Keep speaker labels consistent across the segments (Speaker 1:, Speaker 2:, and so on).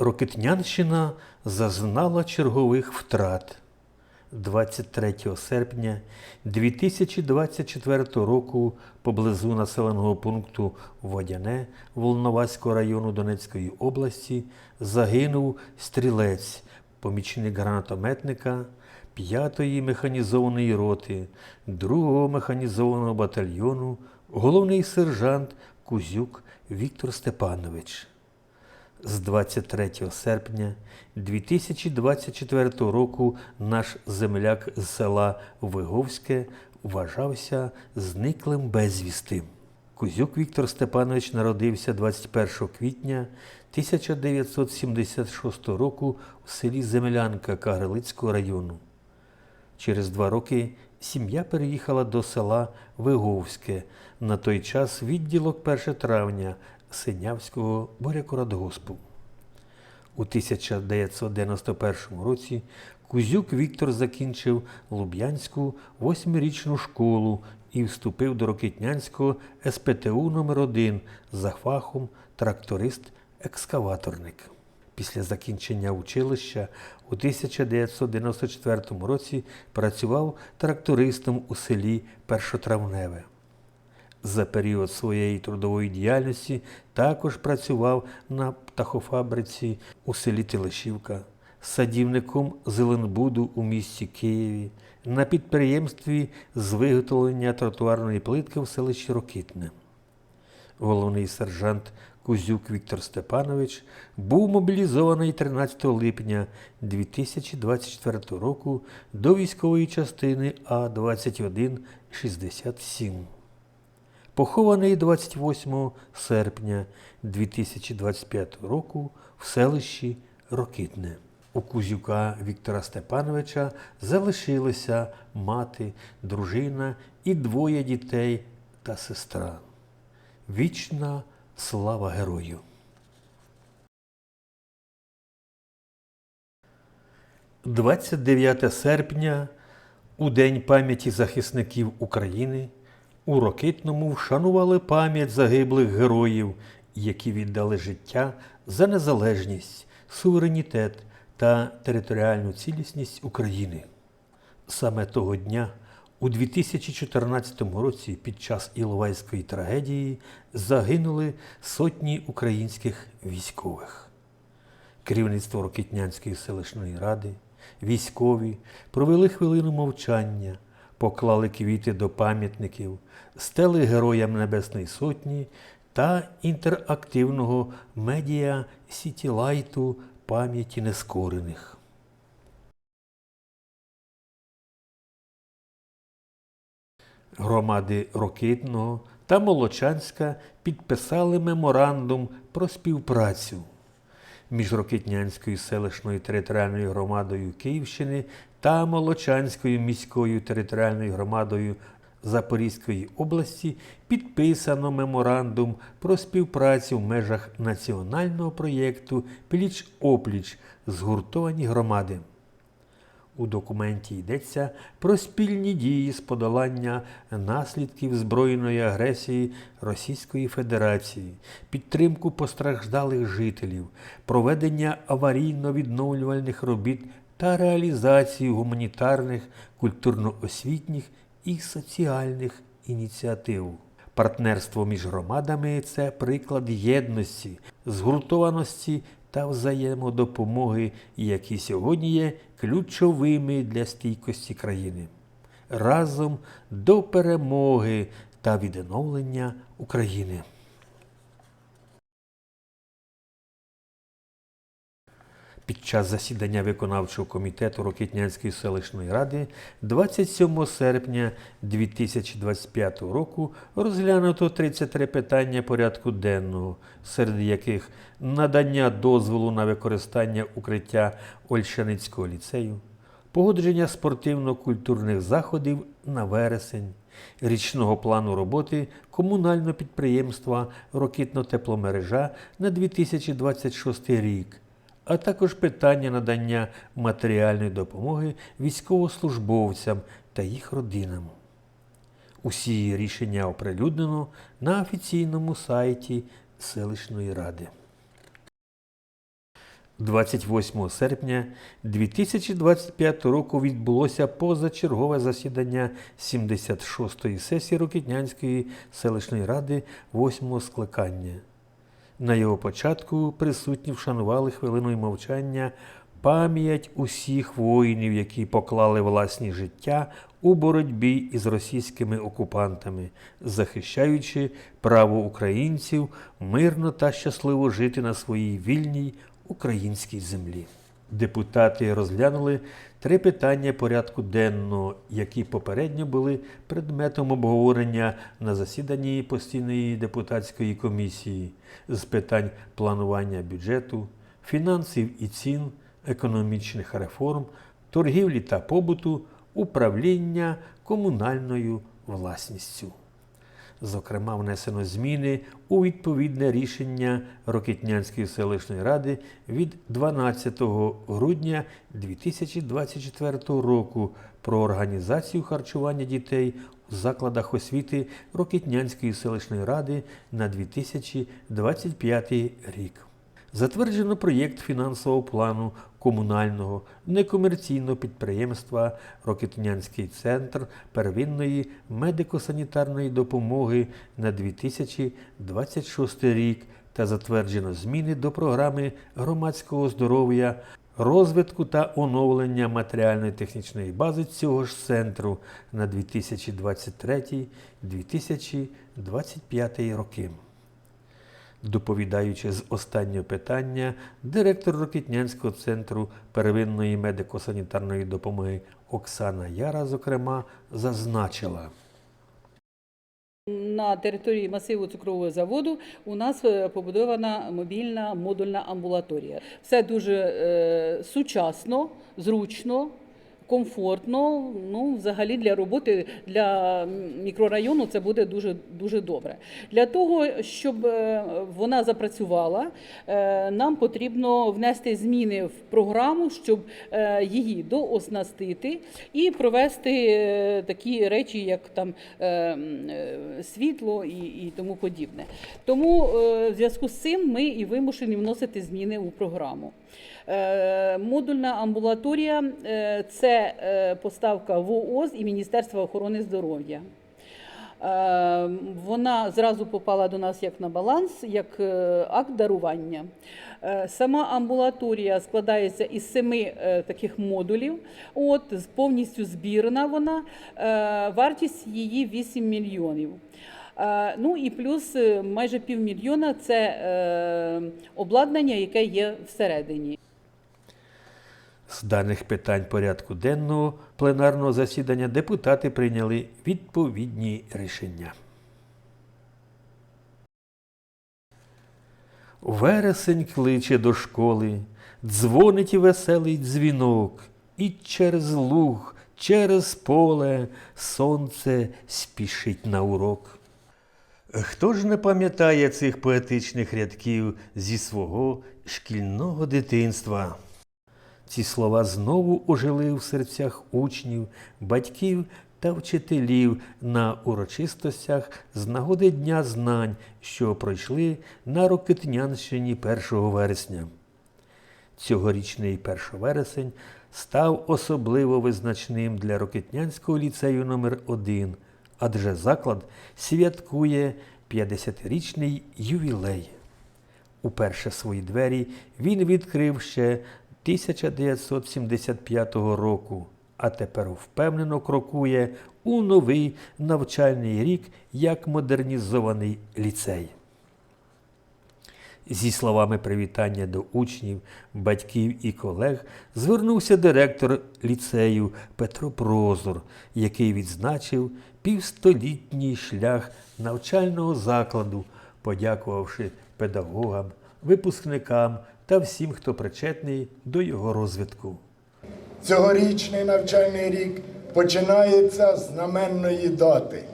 Speaker 1: Рокитнянщина зазнала чергових втрат. 23 серпня 2024 року поблизу населеного пункту Водяне Волноваського району Донецької області загинув стрілець, помічник гранатометника 5-ї механізованої роти 2-го механізованого батальйону, головний сержант Кузюк Віктор Степанович. З 23 серпня 2024 року наш земляк з села Виговське вважався зниклим безвісти. Кузюк Віктор Степанович народився 21 квітня 1976 року в селі Землянка Кагарлицького району. Через два роки сім'я переїхала до села Виговське, на той час відділок 1 травня Синявського бурякорадгоспу. У 1991 році Кузюк Віктор закінчив Луб'янську восьмирічну школу і вступив до Рокитнянського СПТУ номер 1 за фахом тракторист-екскаваторник. Після закінчення училища у 1994 році працював трактористом у селі Першотравневе. За період своєї трудової діяльності також працював на птахофабриці у селі Телешівка, садівником Зеленбуду у місті Києві, на підприємстві з виготовлення тротуарної плитки в селищі Рокитне. Головний сержант Кузюк Віктор Степанович був мобілізований 13 липня 2024 року до військової частини А-2167 похований 28 серпня 2025 року в селищі Рокитне. У Кузюка Віктора Степановича залишилися мати, дружина і двоє дітей та сестра. Вічна слава герою! – 29 серпня у День пам'яті захисників України у Рокитному вшанували пам'ять загиблих героїв, які віддали життя за незалежність, суверенітет та територіальну цілісність України. Саме того дня, у 2014 році, під час Іловайської трагедії, загинули сотні українських військових. Керівництво Рокитнянської селищної ради, військові провели хвилину мовчання поклали квіти до пам'ятників, стели Героям Небесної Сотні та інтерактивного медіа Сітілайту пам'яті нескорених. Громади Рокитного та Молочанська підписали меморандум про співпрацю між Рокитнянською селищною територіальною громадою Київщини та Молочанською міською територіальною громадою Запорізької області підписано меморандум про співпрацю в межах національного проєкту Пліч опліч згуртовані громади. У документі йдеться про спільні дії з подолання наслідків збройної агресії Російської Федерації, підтримку постраждалих жителів, проведення аварійно-відновлювальних робіт та реалізацію гуманітарних, культурно-освітніх і соціальних ініціатив. Партнерство між громадами це приклад єдності, згуртованості та взаємодопомоги, які сьогодні є ключовими для стійкості країни. Разом до перемоги та відновлення України. Під час засідання виконавчого комітету Рокитнянської селищної ради 27 серпня 2025 року розглянуто 33 питання порядку денного, серед яких надання дозволу на використання укриття Ольшаницького ліцею, погодження спортивно-культурних заходів на вересень, річного плану роботи комунального підприємства Рокитно-тепломережа на 2026 рік а також питання надання матеріальної допомоги військовослужбовцям та їх родинам. Усі рішення оприлюднено на офіційному сайті селищної ради. 28 серпня 2025 року відбулося позачергове засідання 76-ї сесії Рокітнянської селищної ради 8-го скликання. На його початку присутні вшанували хвилиною мовчання пам'ять усіх воїнів, які поклали власні життя у боротьбі із російськими окупантами, захищаючи право українців мирно та щасливо жити на своїй вільній українській землі. Депутати розглянули три питання порядку денного, які попередньо були предметом обговорення на засіданні постійної депутатської комісії з питань планування бюджету, фінансів і цін, економічних реформ, торгівлі та побуту, управління комунальною власністю. Зокрема, внесено зміни у відповідне рішення Рокітнянської селищної ради від 12 грудня 2024 року про організацію харчування дітей у закладах освіти Рокітнянської селищної ради на 2025 рік. Затверджено проєкт фінансового плану комунального некомерційного підприємства Рокетнянський центр первинної медико-санітарної допомоги на 2026 рік та затверджено зміни до програми громадського здоров'я, розвитку та оновлення матеріально-технічної бази цього ж центру на 2023-2025 роки. Доповідаючи з останнього питання, директор Рокітнянського центру первинної медико-санітарної допомоги Оксана Яра, зокрема, зазначила.
Speaker 2: На території масиву цукрового заводу у нас е, побудована мобільна модульна амбулаторія. Все дуже е, сучасно, зручно. Комфортно, ну взагалі для роботи для мікрорайону це буде дуже дуже добре. Для того щоб е, вона запрацювала, е, нам потрібно внести зміни в програму, щоб е, її дооснастити і провести такі речі, як там світло і, і тому подібне. Тому в зв'язку з цим ми і вимушені вносити зміни у програму. Модульна амбулаторія е, це поставка ВООЗ і Міністерства охорони здоров'я. Е, Вона зразу попала до нас як на баланс, як е, акт дарування. Е, Сама амбулаторія складається із семи таких модулів. От повністю збірна вона. Вартість її 8 мільйонів. Ну і плюс майже півмільйона це обладнання, яке є всередині.
Speaker 1: З даних питань порядку денного пленарного засідання депутати прийняли відповідні рішення. Вересень кличе до школи, дзвонить веселий дзвінок, і через луг, через поле сонце спішить на урок. Хто ж не пам'ятає цих поетичних рядків зі свого шкільного дитинства? Ці слова знову ожили в серцях учнів, батьків та вчителів на урочистостях з нагоди Дня знань, що пройшли на Рокитнянщині 1 вересня. Цьогорічний 1 вересень став особливо визначним для Рокитнянського ліцею номер 1 адже заклад святкує 50-річний ювілей. Уперше свої двері він відкрив ще 1975 року, а тепер впевнено крокує у новий навчальний рік як модернізований ліцей. Зі словами привітання до учнів, батьків і колег звернувся директор ліцею Петро Прозор, який відзначив півстолітній шлях навчального закладу, подякувавши педагогам, випускникам та всім, хто причетний до його розвитку.
Speaker 3: Цьогорічний навчальний рік починається з знаменної дати.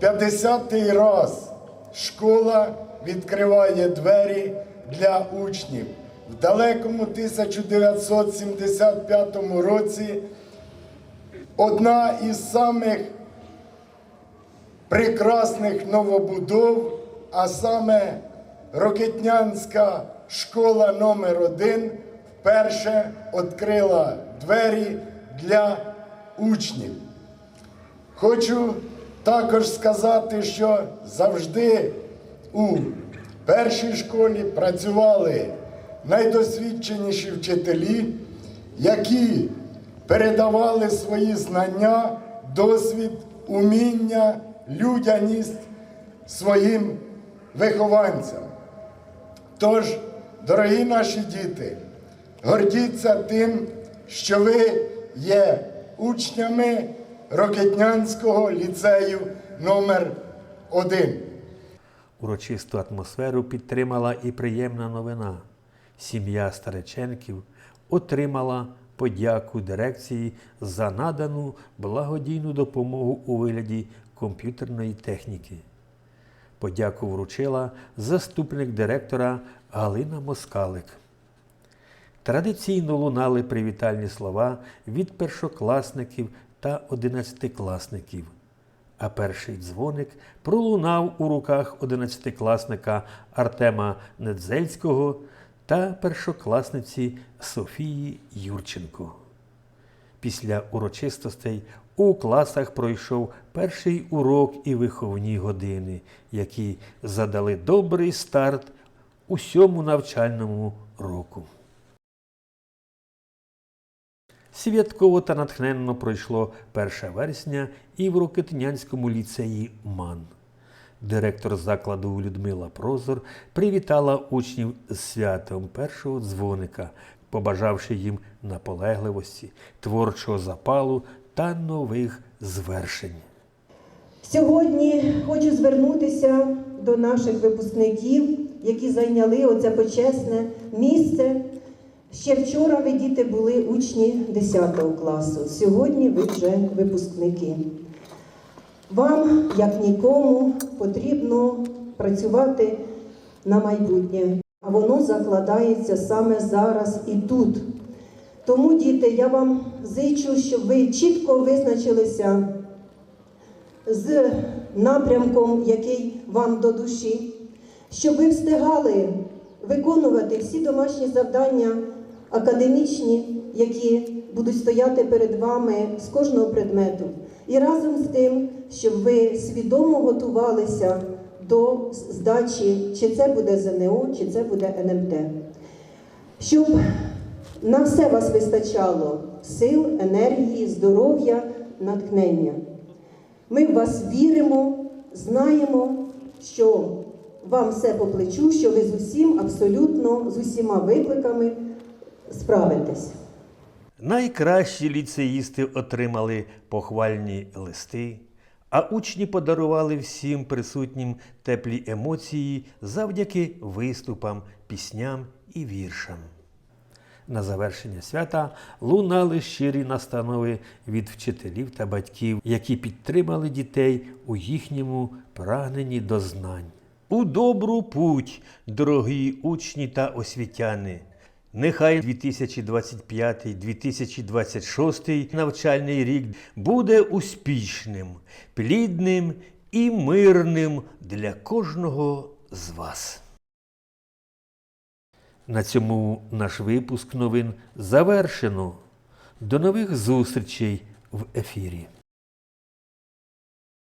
Speaker 3: В 50-й раз школа відкриває двері для учнів. В далекому 1975 році одна із самих прекрасних новобудов, а саме Рокетнянська школа номер 1 вперше відкрила двері для учнів. Хочу також сказати, що завжди у першій школі працювали найдосвідченіші вчителі, які передавали свої знання, досвід, уміння, людяність своїм вихованцям. Тож, дорогі наші діти, гордіться тим, що ви є учнями Рокетнянського ліцею номер 1
Speaker 1: Урочисту атмосферу підтримала і приємна новина. Сім'я Стареченків отримала подяку дирекції за надану благодійну допомогу у вигляді комп'ютерної техніки. Подяку вручила заступник директора Галина Москалик. Традиційно лунали привітальні слова від першокласників та одинадцятикласників. А перший дзвоник пролунав у руках одинадцятикласника Артема Недзельського та першокласниці Софії Юрченко. Після урочистостей у класах пройшов перший урок і виховні години, які задали добрий старт усьому навчальному року. Святково та натхненно пройшло 1 вересня і в Рокетнянському ліцеї МАН. Директор закладу Людмила Прозор привітала учнів з святом першого дзвоника, побажавши їм наполегливості, творчого запалу та нових звершень.
Speaker 4: Сьогодні хочу звернутися до наших випускників, які зайняли оце почесне місце. Ще вчора ви діти були учні 10 класу. Сьогодні ви вже випускники. Вам, як нікому, потрібно працювати на майбутнє, а воно закладається саме зараз і тут. Тому, діти, я вам зичу, щоб ви чітко визначилися з напрямком, який вам до душі, щоб ви встигали виконувати всі домашні завдання академічні, які будуть стояти перед вами з кожного предмету. І разом з тим, щоб ви свідомо готувалися до здачі, чи це буде ЗНО, чи це буде НМТ. Щоб на все вас вистачало сил, енергії, здоров'я, натхнення. Ми в вас віримо, знаємо, що вам все по плечу, що ви з усім, абсолютно з усіма викликами справитесь.
Speaker 1: Найкращі ліцеїсти отримали похвальні листи, а учні подарували всім присутнім теплі емоції завдяки виступам, пісням і віршам. На завершення свята лунали щирі настанови від вчителів та батьків, які підтримали дітей у їхньому прагненні до знань. У добру путь, дорогі учні та освітяни! Нехай 2025-2026 навчальний рік буде успішним, плідним і мирним для кожного з вас. На цьому наш випуск новин завершено. До нових зустрічей в ефірі.